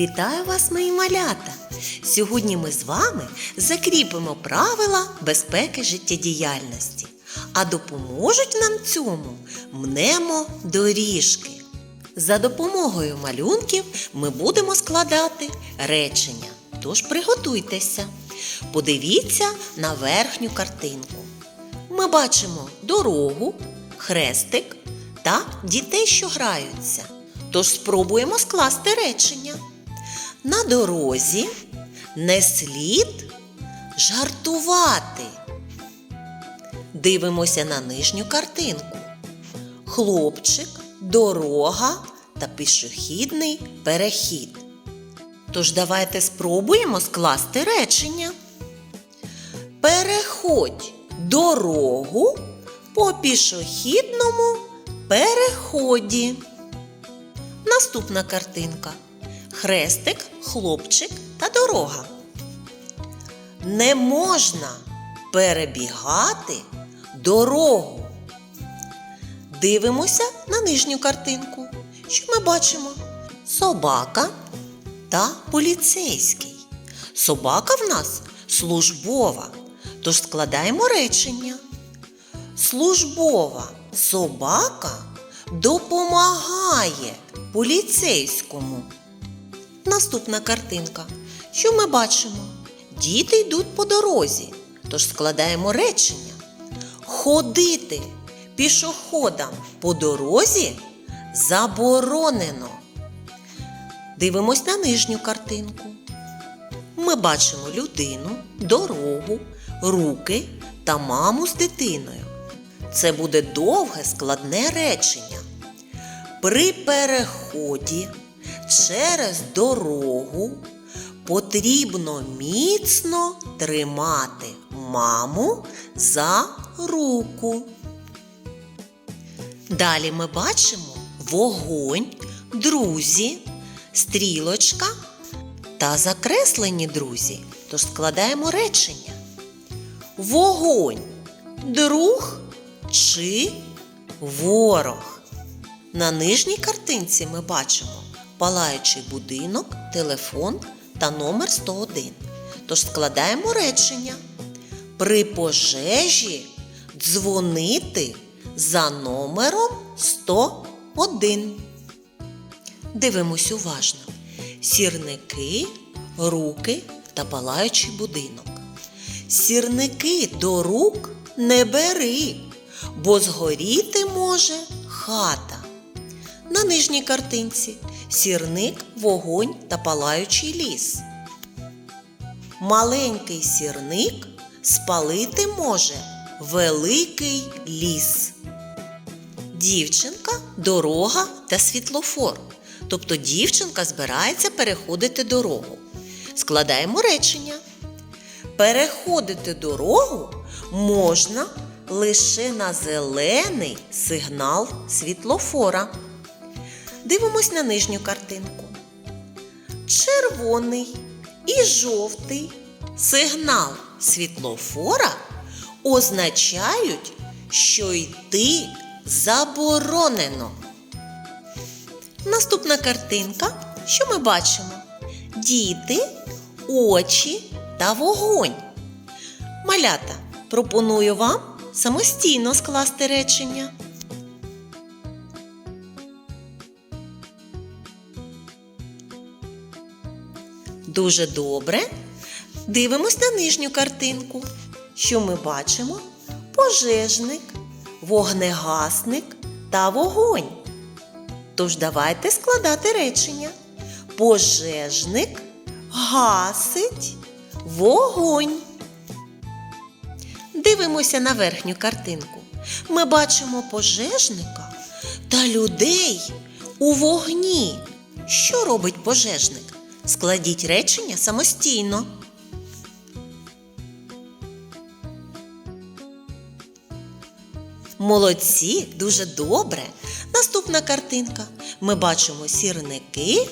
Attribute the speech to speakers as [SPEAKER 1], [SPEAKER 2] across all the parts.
[SPEAKER 1] Вітаю вас, мої малята! Сьогодні ми з вами закріпимо правила безпеки життєдіяльності, а допоможуть нам цьому мнемо доріжки. За допомогою малюнків ми будемо складати речення. Тож приготуйтеся. Подивіться на верхню картинку. Ми бачимо дорогу, хрестик та дітей, що граються. Тож спробуємо скласти речення. На дорозі не слід жартувати. Дивимося на нижню картинку. Хлопчик, дорога та пішохідний перехід. Тож давайте спробуємо скласти речення. Переходь дорогу по пішохідному переході. Наступна картинка. Хрестик, хлопчик та дорога. Не можна перебігати дорогу. Дивимося на нижню картинку. Що ми бачимо? Собака та поліцейський. Собака в нас службова. Тож складаємо речення. Службова собака допомагає поліцейському. Наступна картинка. Що ми бачимо? Діти йдуть по дорозі. Тож складаємо речення. Ходити пішоходам по дорозі заборонено. Дивимось на нижню картинку. Ми бачимо людину, дорогу, руки та маму з дитиною. Це буде довге складне речення. При переході через дорогу потрібно міцно тримати маму за руку. Далі ми бачимо вогонь, друзі, стрілочка та закреслені друзі. Тож складаємо речення. Вогонь, друг чи ворог. На нижній картинці ми бачимо палаючий будинок, телефон та номер 101. Тож складаємо речення. При пожежі дзвонити за номером 101. Дивимось уважно. Сірники, руки та палаючий будинок. Сірники до рук не бери, бо згоріти може хата. На нижній картинці сірник, вогонь та палаючий ліс. Маленький сірник спалити може великий ліс. Дівчинка, дорога та світлофор. Тобто дівчинка збирається переходити дорогу. Складаємо речення. Переходити дорогу можна лише на зелений сигнал світлофора. Дивимось на нижню картинку. Червоний і жовтий сигнал світлофора означають, що йти заборонено. Наступна картинка. Що ми бачимо? Діти, очі та вогонь. Малята, пропоную вам самостійно скласти речення. Дуже добре. Дивимось на нижню картинку. Що ми бачимо? Пожежник, вогнегасник та вогонь. Тож давайте складати речення. Пожежник гасить вогонь. Дивимося на верхню картинку. Ми бачимо пожежника та людей у вогні. Що робить пожежник? Складіть речення самостійно. Молодці, дуже добре. Наступна картинка. Ми бачимо сірники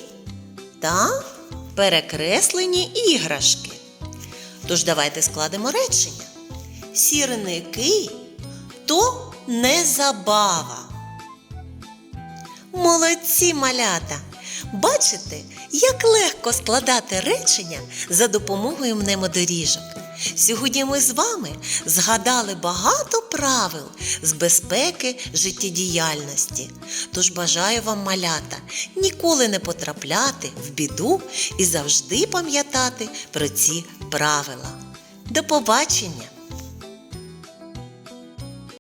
[SPEAKER 1] та перекреслені іграшки. Тож давайте складемо речення. Сірники то не забава. Молодці малята! Бачите, як легко складати речення за допомогою мнемодоріжок. Сьогодні ми з вами згадали багато правил з безпеки життєдіяльності. Тож бажаю вам, малята, ніколи не потрапляти в біду і завжди пам'ятати про ці правила. До побачення!